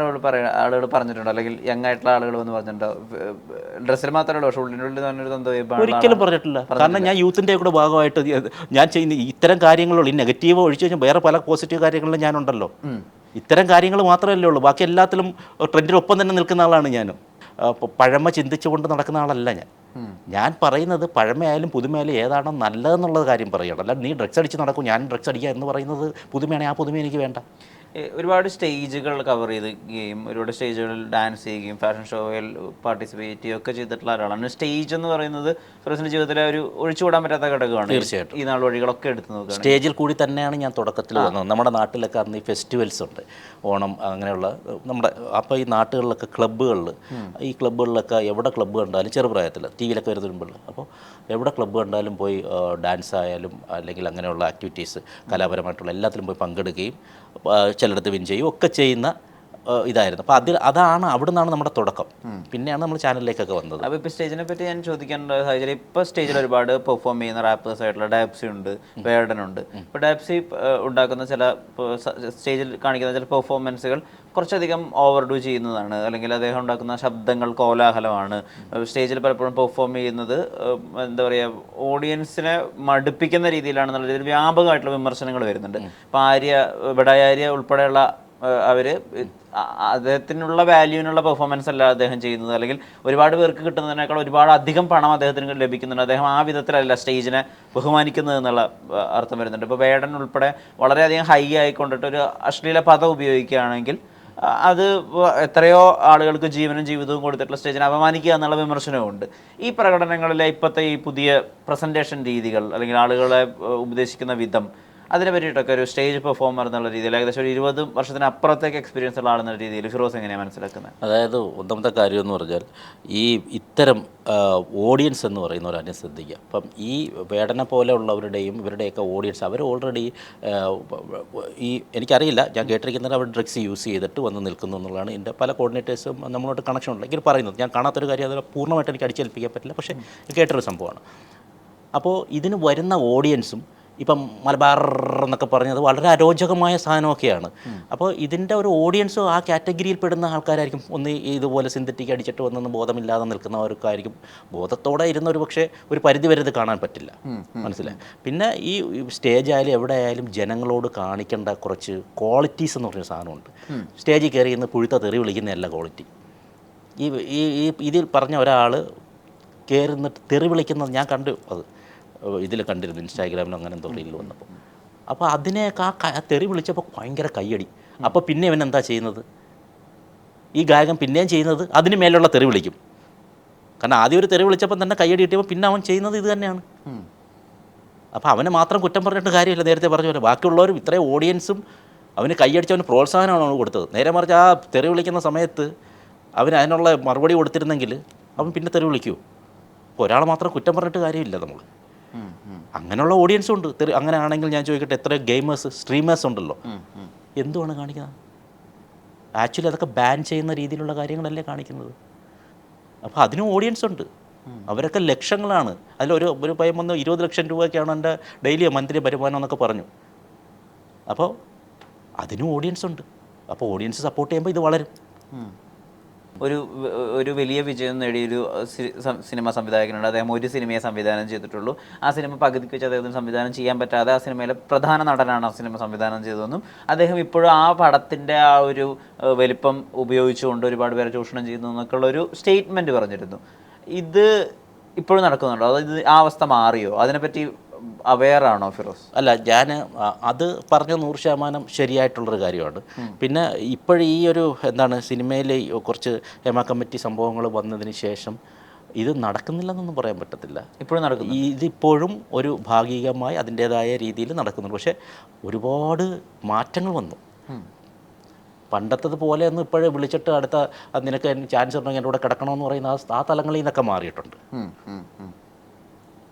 ആളുകൾ പറയ ആളുകൾ പറഞ്ഞിട്ടുണ്ടോ? അല്ലെങ്കിൽ യങ് ആയിട്ടുള്ള ആളുകൾ വന്ന് പറഞ്ഞിട്ടുണ്ടോ? ഡ്രസ്സിൽ മാത്രമേ ഉള്ളൂ പക്ഷെ ഉള്ളിന്റെ ഉള്ളിൽ തന്നെ ഒരു തന്തോ ഒരിക്കലും പറഞ്ഞിട്ടില്ല. കാരണം ഞാൻ യൂത്തിന്റെ കൂടെ ഭാഗമായിട്ട് ഞാൻ ചെയ്യുന്ന ഇത്തരം കാര്യങ്ങളുള്ളൂ ഈ നെഗറ്റീവ് ഒഴിച്ചു കഴിഞ്ഞാൽ വേറെ പല പോസിറ്റീവ് കാര്യങ്ങളിലും ഞാനുണ്ടല്ലോ. ഇത്തരം കാര്യങ്ങൾ മാത്രമല്ലേ ഉള്ളൂ. ബാക്കി എല്ലാത്തിലും ട്രെൻഡിനൊപ്പം തന്നെ നിൽക്കുന്ന ആളാണ് ഞാൻ പഴമ ചിന്തിച്ചുകൊണ്ട് നടക്കുന്ന ആളല്ല ഞാൻ. ഞാൻ പറയുന്നത് പഴമയായാലും പുതുമയായാലും ഏതാണോ നല്ലതെന്നുള്ള കാര്യം പറയുകയാണ്. അല്ല നീ ഡ്രഗ്സ് അടിച്ച് നടക്കും ഞാൻ ഡ്രഗ്സ് അടിക്കുക എന്ന് പറയുന്നത് പുതുമയാണെങ്കിൽ ആ പുതുമ എനിക്ക് വേണ്ട. ഒരുപാട് സ്റ്റേജുകൾ കവർ ചെയ്യുകയും ഒരുപാട് സ്റ്റേജുകളിൽ ഡാൻസ് ചെയ്യുകയും ഫാഷൻ ഷോയിൽ പാർട്ടിസിപ്പേറ്റ് ചെയ്യുകയും ഒക്കെ ചെയ്തിട്ടുള്ള ഒരാളാണ് സ്റ്റേജ് എന്ന് പറയുന്നത് ഫിറോസിന്റെ ജീവിതത്തിലെ ഒരു ഒഴിച്ചുകൂടാൻ പറ്റാത്ത ഘടകമാണ്. തീർച്ചയായിട്ടും. ഈ നാൾ വഴികളൊക്കെ എടുത്തു നോക്കുക സ്റ്റേജിൽ കൂടി തന്നെയാണ് ഞാൻ തുടക്കത്തിൽ വന്നത്. നമ്മുടെ നാട്ടിലൊക്കെ അന്ന് ഈ ഫെസ്റ്റിവൽസ് ഉണ്ട്. ഓണം അങ്ങനെയുള്ള നമ്മുടെ അപ്പോൾ ഈ നാട്ടുകളിലൊക്കെ ക്ലബ്ബുകളിൽ ഈ ക്ലബ്ബുകളിലൊക്കെ എവിടെ ക്ലബ്ബ് കണ്ടാലും ചെറുപ്രായത്തിൽ ടി വിയിലൊക്കെ വരുന്ന മുമ്പ്. അപ്പോൾ എവിടെ ക്ലബ്ബ് കണ്ടാലും പോയി ഡാൻസ് ആയാലും അല്ലെങ്കിൽ അങ്ങനെയുള്ള ആക്ടിവിറ്റീസ് കലാപരമായിട്ടുള്ള എല്ലാത്തിലും പോയി പങ്കെടുക്കുകയും ചിലയിടത്ത് വിൻ ചെയ്യും. ഒക്കെ ചെയ്യുന്ന ഇതായിരുന്നു. അപ്പോൾ അതിൽ അതാണ് അവിടെ നിന്നാണ് നമ്മുടെ തുടക്കം. പിന്നെയാണ് നമ്മൾ ചാനലിലേക്കൊക്കെ വന്നത്. അപ്പോൾ ഇപ്പോൾ സ്റ്റേജിനെ പറ്റി ഞാൻ ചോദിക്കേണ്ട സാഹചര്യം ഇപ്പോൾ സ്റ്റേജിൽ ഒരുപാട് പെർഫോം ചെയ്യുന്ന റാപ്പേഴ്സ് ആയിട്ടുള്ള ഡാപ്സി ഉണ്ട് വേർഡൻ ഉണ്ട്. ഇപ്പോൾ ഡാപ്സി ഉണ്ടാക്കുന്ന ചില സ്റ്റേജിൽ കാണിക്കുന്ന ചില പെർഫോമൻസുകൾ കുറച്ചധികം ഓവർ ഡു ചെയ്യുന്നതാണ്. അല്ലെങ്കിൽ അദ്ദേഹം ഉണ്ടാക്കുന്ന ശബ്ദങ്ങൾ കോലാഹലമാണ്. സ്റ്റേജിൽ പലപ്പോഴും പെർഫോം ചെയ്യുന്നത് എന്താ പറയുക ഓഡിയൻസിനെ മടുപ്പിക്കുന്ന രീതിയിലാണെന്നുള്ള രീതിയിൽ വ്യാപകമായിട്ടുള്ള വിമർശനങ്ങൾ വരുന്നുണ്ട്. ഇപ്പോൾ ആര്യ ബഡായ ആര്യ ഉൾപ്പെടെയുള്ള അവർ അദ്ദേഹത്തിനുള്ള വാല്യൂവിനുള്ള പെർഫോമൻസ് അല്ല അദ്ദേഹം ചെയ്യുന്നത്. അല്ലെങ്കിൽ ഒരുപാട് പേർക്ക് കിട്ടുന്നതിനേക്കാൾ ഒരുപാട് അധികം പണം അദ്ദേഹത്തിന് ലഭിക്കുന്നുണ്ട്. അദ്ദേഹം ആ വിധത്തിലല്ല സ്റ്റേജിനെ ബഹുമാനിക്കുന്നത് എന്നുള്ള അർത്ഥം വരുന്നുണ്ട്. ഇപ്പോൾ വേടൻ ഉൾപ്പെടെ വളരെയധികം ഹൈ ആയിക്കൊണ്ടിട്ട് ഒരു അശ്ലീല പദം ഉപയോഗിക്കുകയാണെങ്കിൽ അത് എത്രയോ ആളുകൾക്ക് ജീവനും ജീവിതവും കൊടുത്തിട്ടുള്ള സ്റ്റേജിനെ അപമാനിക്കുക എന്നുള്ള വിമർശനവുമുണ്ട്. ഈ പ്രകടനങ്ങളിലെ ഇപ്പോഴത്തെ ഈ പുതിയ പ്രസന്റേഷൻ രീതികൾ അല്ലെങ്കിൽ ആളുകളെ ഉപദേശിക്കുന്ന വിധം അതിനെ പറ്റിയിട്ടൊക്കെ ഒരു സ്റ്റേജ് പെർഫോമർ എന്നുള്ള രീതിയിൽ ഏകദേശം ഒരു ഇരുപത് വർഷത്തിന് അപ്പുറത്തേക്ക് എക്സ്പീരിയൻസ് ഉള്ള ആളെന്നുള്ള രീതിയിൽ ഫിറോസ് എങ്ങനെയാണ് മനസ്സിലാക്കുന്നത്? അതായത് ഒന്നാമത്തെ കാര്യം എന്ന് പറഞ്ഞാൽ ഈ ഇത്തരം ഓഡിയൻസ് എന്ന് പറയുന്നവർ അതിനെ ശ്രദ്ധിക്കുക. അപ്പം ഈ വേടന പോലെയുള്ളവരുടെയും ഇവരുടെയൊക്കെ ഓഡിയൻസ് അവർ ഓൾറെഡി ഈ എനിക്കറിയില്ല ഞാൻ കേട്ടിരിക്കുന്നത് അവർ ഡ്രഗ്സ് യൂസ് ചെയ്തിട്ട് വന്ന് നിൽക്കുന്നു എന്നുള്ളതാണ്. എന്റെ പല കോർഡിനേറ്റേഴ്സും നമ്മളോട്ട് കണക്ഷൻ ഉണ്ട്. എനിക്ക് പറയുന്നത്. ഞാൻ കാണാത്തൊരു കാര്യം അതിൽ പൂർണമായിട്ട് എനിക്ക് അടിച്ചേൽപ്പിക്കാൻ പറ്റില്ല. പക്ഷേ കേട്ടൊരു സംഭവമാണ്. അപ്പോൾ ഇതിന് വരുന്ന ഓഡിയൻസും ഇപ്പം മലബാർ എന്നൊക്കെ പറഞ്ഞത് വളരെ അരോചകമായ സാധനമൊക്കെയാണ്. അപ്പോൾ ഇതിന്റെ ഒരു ഓഡിയൻസ് ആ കാറ്റഗറിയിൽ പെടുന്ന ആൾക്കാരായിരിക്കും. ഒന്ന് ഇതുപോലെ സിന്തറ്റിക് അടിച്ചിട്ട് വന്നൊന്നും ബോധമില്ലാതെ നിൽക്കുന്നവർക്കായിരിക്കും. ബോധത്തോടെ ഇരുന്ന ഒരു പക്ഷേ ഒരു പരിധി വരെ ഇത് കാണാൻ പറ്റില്ല. മനസ്സിലായി? പിന്നെ ഈ സ്റ്റേജ് ആയാലും എവിടെ ആയാലും ജനങ്ങളോട് കാണിക്കേണ്ട കുറച്ച് ക്വാളിറ്റീസ് എന്ന് പറഞ്ഞൊരു സാധനമുണ്ട്. സ്റ്റേജിൽ കയറി ഇന്ന് പുഴുത്ത തെറി വിളിക്കുന്നതല്ല ക്വാളിറ്റി ഈ ഈ ഈ ഇതിൽ പറഞ്ഞ ഒരാൾ കയറുന്നിട്ട് തെറി വിളിക്കുന്നത് ഞാൻ കണ്ടു അത്. ഇതിൽ കണ്ടിരുന്നു ഇൻസ്റ്റാഗ്രാമിലും അങ്ങനെ എന്തോ റീലിൽ വന്നപ്പോൾ അപ്പോൾ അതിനെയൊക്കെ ആ തെറി വിളിച്ചപ്പോൾ ഭയങ്കര കയ്യടി. അപ്പോൾ പിന്നെ ഇവൻ എന്താ ചെയ്യുന്നത്? ഈ ഗായകൻ പിന്നെയും ചെയ്യുന്നത് അതിന് മേലുള്ള തെറി വിളിക്കും. കാരണം ആദ്യം ഒരു തെറി വിളിച്ചപ്പോൾ തന്നെ കയ്യടി കിട്ടിയപ്പോൾ പിന്നെ അവൻ ചെയ്യുന്നത് ഇത് തന്നെയാണ്. അപ്പോൾ അവനെ മാത്രം കുറ്റം പറഞ്ഞിട്ട് കാര്യമില്ല. നേരത്തെ പറഞ്ഞ പോലെ ബാക്കിയുള്ളവരും ഇത്രയും ഓഡിയൻസും അവന് കൈയടിച്ചവന് പ്രോത്സാഹനമാണ് അവന് കൊടുത്തത്. നേരെ മറിച്ച് ആ തെറി വിളിക്കുന്ന സമയത്ത് അവന് അതിനുള്ള മറുപടി കൊടുത്തിരുന്നെങ്കിൽ അവൻ പിന്നെ തെറി വിളിക്കുമോ ഒരാൾ മാത്രം കുറ്റം പറഞ്ഞിട്ട് കാര്യമില്ല നമ്മൾ അങ്ങനെയുള്ള ഓഡിയൻസും ഉണ്ട്. അങ്ങനെ ആണെങ്കിൽ ഞാൻ ചോദിക്കട്ടെ എത്ര ഗെയിമേഴ്സ് സ്ട്രീമേഴ്സ് ഉണ്ടല്ലോ? എന്തുമാണ് കാണിക്കുന്നത്? ആക്ച്വലി അതൊക്കെ ബാൻ ചെയ്യുന്ന രീതിയിലുള്ള കാര്യങ്ങളല്ലേ കാണിക്കുന്നത്. അപ്പോൾ അതിനും ഓഡിയൻസ് ഉണ്ട്. അവരൊക്കെ ലക്ഷങ്ങളാണ്. അതിലൊരു ഒരു പയ്യൻ വന്ന് ഇരുപത് ലക്ഷം രൂപയൊക്കെയാണ് എന്റെ ഡെയിലി മന്ത്ലി വരുമാനം എന്നൊക്കെ പറഞ്ഞു. അപ്പോൾ അതിനും ഓഡിയൻസ് ഉണ്ട്. അപ്പോൾ ഓഡിയൻസ് സപ്പോർട്ട് ചെയ്യുമ്പോൾ ഇത് വളരും. ഒരു ഒരു വലിയ വിജയം നേടിയൊരു സിനിമ സംവിധായകനുണ്ട്. അദ്ദേഹം ഒരു സിനിമയെ സംവിധാനം ചെയ്തിട്ടുള്ളൂ. ആ സിനിമ പകുതിക്ക് വെച്ച് അദ്ദേഹത്തിന് സംവിധാനം ചെയ്യാൻ പറ്റാതെ ആ സിനിമയിലെ പ്രധാന നടനാണ് ആ സിനിമ സംവിധാനം ചെയ്തതെന്നും അദ്ദേഹം ഇപ്പോഴും ആ പടത്തിന്റെ ആ ഒരു വലിപ്പം ഉപയോഗിച്ചുകൊണ്ട് ഒരുപാട് പേരെ ചൂഷണം ചെയ്യുന്നു എന്നൊക്കെയുള്ള ഒരു സ്റ്റേറ്റ്മെന്റ് പറഞ്ഞിരുന്നു. ഇത് ഇപ്പോഴും നടക്കുന്നുണ്ടോ? അതായത് ആ അവസ്ഥ മാറിയോ? അതിനെപ്പറ്റി അവെയർ ആണോ ഫിറോസ്? അല്ല ഞാൻ അത് പറഞ്ഞ നൂറ് ശതമാനം ശരിയായിട്ടുള്ളൊരു കാര്യമാണ്. പിന്നെ ഇപ്പോഴും ഈ ഒരു എന്താണ് സിനിമയിൽ കുറച്ച് ഹേമ കമ്മിറ്റി സംഭവങ്ങൾ വന്നതിന് ശേഷം ഇത് നടക്കുന്നില്ലെന്നൊന്നും പറയാൻ പറ്റത്തില്ല. ഇപ്പോഴും നടക്കുന്നു. ഇതിപ്പോഴും ഒരു ഭാഗികമായി അതിന്റേതായ രീതിയിൽ നടക്കുന്നുണ്ട്. പക്ഷേ ഒരുപാട് മാറ്റങ്ങൾ വന്നു. പണ്ടത്തത് പോലെ ഒന്നും ഇപ്പോഴേ വിളിച്ചിട്ട് അടുത്ത "ആ, നിനക്ക് ചാൻസ് ഉണ്ടെങ്കിൽ എന്റെ കൂടെ കിടക്കണമെന്ന് പറയുന്ന ആ തലങ്ങളിൽ നിന്നൊക്കെ മാറിയിട്ടുണ്ട്.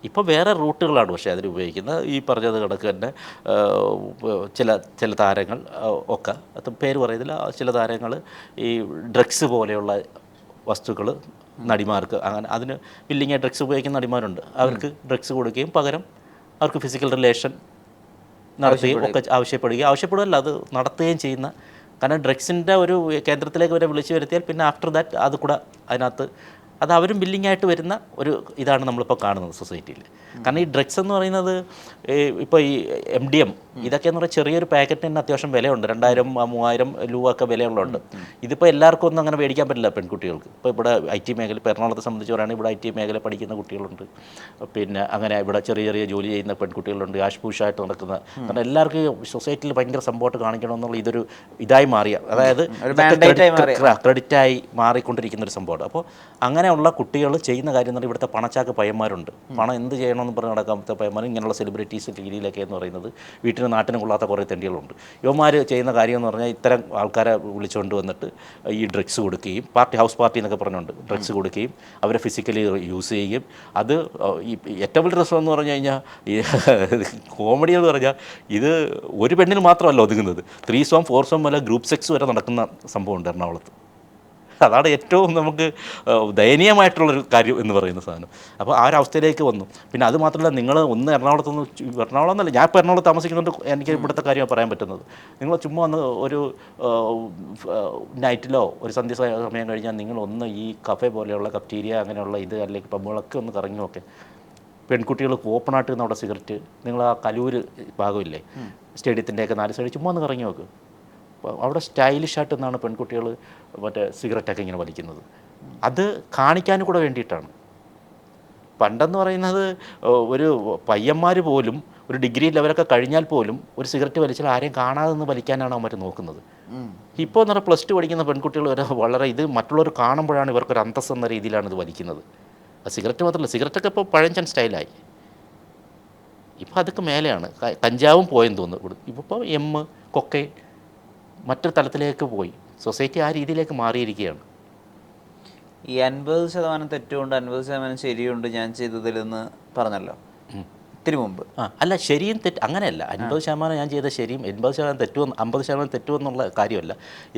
ഇപ്പോൾ വേറെ റൂട്ടുകളാണ് പക്ഷേ അതിൽ ഉപയോഗിക്കുന്നത്. ഈ പറഞ്ഞത് കണക്ക് തന്നെ ചില ചില താരങ്ങൾ ഒക്കെ. അത് പേര് പറയുന്നില്ല. ചില താരങ്ങൾ ഈ ഡ്രഗ്സ് പോലെയുള്ള വസ്തുക്കൾ നടിമാർക്ക് അങ്ങനെ അതിന് ബില്ലിങ് ഡ്രഗ്സ് ഉപയോഗിക്കുന്ന നടിമാരുണ്ട്. അവർക്ക് ഡ്രഗ്സ് കൊടുക്കുകയും പകരം അവർക്ക് ഫിസിക്കൽ റിലേഷൻ നടത്തുകയും ഒക്കെ ആവശ്യപ്പെടുകയും. ആവശ്യപ്പെടുകയല്ല അത് നടത്തുകയും ചെയ്യുന്ന. കാരണം ഡ്രഗ്സിന്റെ ഒരു കേന്ദ്രത്തിലേക്ക് വരെ വിളിച്ചു വരുത്തിയാൽ പിന്നെ ആഫ്റ്റർ ദാറ്റ് അത് കൂടെ അതിനകത്ത് അത് അവരും ബില്ലിംഗ് ആയിട്ട് വരുന്ന ഒരു ഇതാണ് നമ്മളിപ്പോൾ കാണുന്നത് സൊസൈറ്റിയിൽ കാരണം ഈ ഡ്രഗ്സ് എന്ന് പറയുന്നത് ഇപ്പോൾ ഈ എം ഡി എം ഇതൊക്കെ എന്ന് പറഞ്ഞാൽ ചെറിയൊരു പാക്കറ്റിന് അത്യാവശ്യം വിലയുണ്ട്. രണ്ടായിരം മൂവായിരം രൂപ ഒക്കെ വിലയുള്ളതുണ്ട്. ഇതിപ്പോൾ എല്ലാവർക്കും ഒന്നും അങ്ങനെ മേടിക്കാൻ പറ്റില്ല പെൺകുട്ടികൾക്ക്. ഇപ്പോൾ ഇവിടെ ഐ ടി മേഖല ഇപ്പോൾ എറണാകുളത്തെ സംബന്ധിച്ച് പറയുകയാണെങ്കിൽ ഇവിടെ ഐ ടി മേഖല പഠിക്കുന്ന കുട്ടികളുണ്ട്. പിന്നെ അങ്ങനെ ഇവിടെ ചെറിയ ചെറിയ ജോലി ചെയ്യുന്ന പെൺകുട്ടികളുണ്ട്. ആഷ് പൂഷായിട്ട് നടക്കുന്ന കാരണം എല്ലാവർക്കും സൊസൈറ്റിയിൽ ഭയങ്കര സംഭവമായിട്ട് കാണിക്കണം എന്നുള്ള ഇതൊരു ഇതായി മാറിയ. അതായത്. ക്രെഡിറ്റായി മാറിക്കൊണ്ടിരിക്കുന്ന ഒരു സംഭവമാണ്. അപ്പോൾ അങ്ങനെയുള്ള കുട്ടികൾ ചെയ്യുന്ന കാര്യം എന്ന് പറഞ്ഞാൽ ഇവിടുത്തെ പണച്ചാക്ക് പയ്യന്മാരുണ്ട്. പണം എന്ത് ചെയ്യണമെന്ന് പറഞ്ഞ് നടക്കാത്ത പയ്യന്മാർ ഇങ്ങനെയുള്ള സെലിബ്രിറ്റീസ് രീതിയിലൊക്കെ എന്ന് പറയുന്നത് വീട്ടിന് നാട്ടിന് കൊള്ളാത്ത കുറേ തെണ്ടികളുണ്ട്. യുവമാർ ചെയ്യുന്ന കാര്യം എന്ന് പറഞ്ഞാൽ ഇത്തരം ആൾക്കാരെ വിളിച്ചുകൊണ്ട് വന്നിട്ട് ഈ ഡ്രഗ്സ് കൊടുക്കുകയും പാർട്ടി ഹൗസ് പാർട്ടി എന്നൊക്കെ പറഞ്ഞുകൊണ്ട് ഡ്രഗ്സ് കൊടുക്കുകയും അവരെ ഫിസിക്കലി യൂസ് ചെയ്യുകയും. അത് ഏറ്റവും വലിയ രസം എന്ന് പറഞ്ഞു കഴിഞ്ഞാൽ കോമഡി എന്ന് പറഞ്ഞാൽ ഇത് ഒരു പെണ്ണിന് മാത്രമല്ല ഒതുങ്ങുന്നത്. ത്രീ സോം ഫോർ സോം വല്ല ഗ്രൂപ്പ് സെക്സ് വരെ നടക്കുന്ന സംഭവമുണ്ട് എറണാകുളത്ത്. അതാണ് ഏറ്റവും നമുക്ക് ദയനീയമായിട്ടുള്ളൊരു കാര്യം എന്ന് പറയുന്ന സാധനം. അപ്പോൾ ആ ഒരു അവസ്ഥയിലേക്ക് വന്നു. പിന്നെ അത് മാത്രമല്ല നിങ്ങൾ ഒന്ന് എറണാകുളത്ത് നിന്ന് എറണാകുളം എന്നല്ല ഞാൻ ഇപ്പോൾ എറണാകുളത്ത് താമസിക്കുന്നുണ്ട് എനിക്ക് ഇവിടുത്തെ കാര്യമാണ് പറയാൻ പറ്റുന്നത്. നിങ്ങൾ ചുമ്മാ ഒന്ന് ഒരു നൈറ്റിലോ ഒരു സന്ധ്യ സമയം കഴിഞ്ഞാൽ നിങ്ങൾ ഒന്ന് ഈ കഫേ പോലെയുള്ള കഫ്റ്റീരിയ അങ്ങനെയുള്ള ഇത് അല്ലെങ്കിൽ പബ്ബുകളൊക്കെ ഒന്ന് കറങ്ങി നോക്കെ. പെൺകുട്ടികൾ ഓപ്പണായിട്ട് നിന്ന് അവിടെ സിഗരറ്റ് നിങ്ങൾ ആ കലൂര് ഭാഗമില്ലേ? സ്റ്റേഡിയത്തിന്റെയൊക്കെ നാല് സൈഡ് ചുമ്മാ ഒന്ന് കറങ്ങി നോക്ക്. അവിടെ സ്റ്റൈലിഷ് ആയിട്ട് നിന്നാണ് പെൺകുട്ടികൾ മറ്റേ സിഗരറ്റൊക്കെ ഇങ്ങനെ വലിക്കുന്നത്. അത് കാണിക്കാൻ കൂടെ വേണ്ടിയിട്ടാണ്. പണ്ടെന്ന് പറയുന്നത് ഒരു പയ്യന്മാർ പോലും ഒരു ഡിഗ്രി ലെവലൊക്കെ കഴിഞ്ഞാൽ പോലും ഒരു സിഗരറ്റ് വലിച്ചാൽ ആരെയും കാണാതെ നിന്ന് വലിക്കാനാണ് അവർ നോക്കുന്നത്. ഇപ്പോൾ എന്ന് പറഞ്ഞാൽ പ്ലസ് ടു പഠിക്കുന്ന പെൺകുട്ടികൾ വരെ വളരെ ഇത് മറ്റുള്ളവർ കാണുമ്പോഴാണ് ഇവർക്കൊരു അന്തസ് എന്ന രീതിയിലാണ് ഇത് വലിക്കുന്നത്. സിഗരറ്റ് മാത്രമല്ല സിഗരറ്റൊക്കെ ഇപ്പോൾ പഴഞ്ചൻ സ്റ്റൈലായി. ഇപ്പോൾ അതൊക്കെ മേലെയാണ്. കഞ്ചാവും പോയെന്ന് തോന്നുന്നു. ഇപ്പോൾ എം കൊക്കെ മറ്റൊരു തലത്തിലേക്ക് പോയി. സൊസൈറ്റി ആ രീതിയിലേക്ക് മാറിയിരിക്കുകയാണ്. ഈ അൻപത് ശതമാനം തെറ്റുകൊണ്ട് അൻപത് ശതമാനം ശരിയുണ്ട് ഞാൻ ചെയ്തതിലെന്ന് പറഞ്ഞല്ലോ. ഇത്തിരി മുമ്പ്. ആ അല്ല ശരിയും തെറ്റ് അങ്ങനെയല്ല. അൻപത് ശതമാനം ഞാൻ ചെയ്ത ശരിയും എൺപത് ശതമാനം തെറ്റുമെന്ന് അമ്പത് ശതമാനം തെറ്റുമെന്നുള്ള കാര്യമല്ല.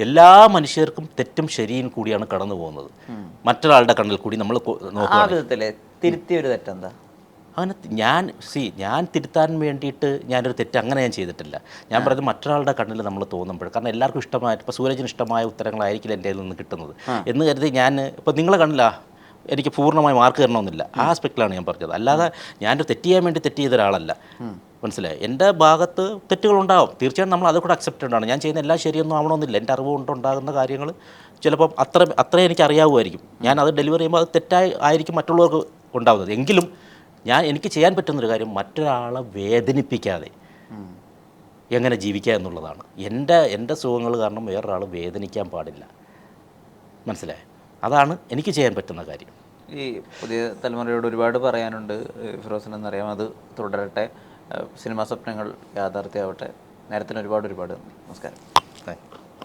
എല്ലാ മനുഷ്യർക്കും തെറ്റും ശരിയും കൂടിയാണ് കടന്നു പോകുന്നത് മറ്റൊരാളുടെ കണ്ണിൽ കൂടി നമ്മൾ നോക്കുക തിരുത്തിയൊരു തെറ്റെന്താ? അങ്ങനെ ഞാൻ സി ഞാൻ തിരുത്താൻ വേണ്ടിയിട്ട് ഞാനൊരു തെറ്റ് അങ്ങനെ ഞാൻ ചെയ്തിട്ടില്ല. ഞാൻ പറയുന്നത് മറ്റൊരാളുടെ കണ്ണിൽ നമ്മൾ തോന്നുമ്പോൾ കാരണം എല്ലാവർക്കും ഇഷ്ടമായ ഇപ്പോൾ സൂരജിന് ഇഷ്ടമായ ഉത്തരങ്ങളായിരിക്കില്ല എന്റെ നിന്ന് കിട്ടുന്നത്. എന്ന് കരുതി ഞാൻ ഇപ്പോൾ നിങ്ങളെ കണ്ണിലാ എനിക്ക് പൂർണമായി മാർക്ക് തരണമെന്നില്ല. ആ. ആസ്പെക്റ്റിലാണ് ഞാൻ പറഞ്ഞത്. അല്ലാതെ ഞാനൊരു തെറ്റ് ചെയ്യാൻ വേണ്ടി തെറ്റ് ചെയ്ത ഒരാളല്ല മനസ്സിലായി? എന്റെ ഭാഗത്ത് തെറ്റുകളുണ്ടാവും. തീർച്ചയായും നമ്മൾ അത് കൂടെ അക്സെപ്റ്റഡ് ആണ് ഞാൻ ചെയ്യുന്ന എല്ലാം ശരിയൊന്നും ആവണമെന്നില്ല. എന്റെ അറിവ് കൊണ്ടുണ്ടാകുന്ന കാര്യങ്ങൾ ചിലപ്പം അത്ര അത്രയും എനിക്ക് അറിയാവുമായിരിക്കും. ഞാൻ അത് ഡെലിവറി ചെയ്യുമ്പോൾ അത് തെറ്റായി ആയിരിക്കും മറ്റുള്ളവർക്ക് ഉണ്ടാവുന്നത്. എങ്കിലും ഞാൻ എനിക്ക് ചെയ്യാൻ പറ്റുന്നൊരു കാര്യം മറ്റൊരാളെ വേദനിപ്പിക്കാതെ എങ്ങനെ ജീവിക്കുക എന്നുള്ളതാണ്. എന്റെ എന്റെ സുഖങ്ങൾ കാരണം വേറൊരാൾ വേദനിക്കാൻ പാടില്ല. മനസ്സിലായി? അതാണ് എനിക്ക് ചെയ്യാൻ പറ്റുന്ന കാര്യം. ഈ പുതിയ തലമുറയോട് ഒരുപാട് പറയാനുണ്ട്. ഫിറോസിന് എന്നറിയാം അത് തുടരട്ടെ. സിനിമാ സ്വപ്നങ്ങൾ യാഥാർത്ഥ്യമാവട്ടെ. നേരത്തിന് ഒരുപാട് ഒരുപാട്. നമസ്കാരം. Thank you.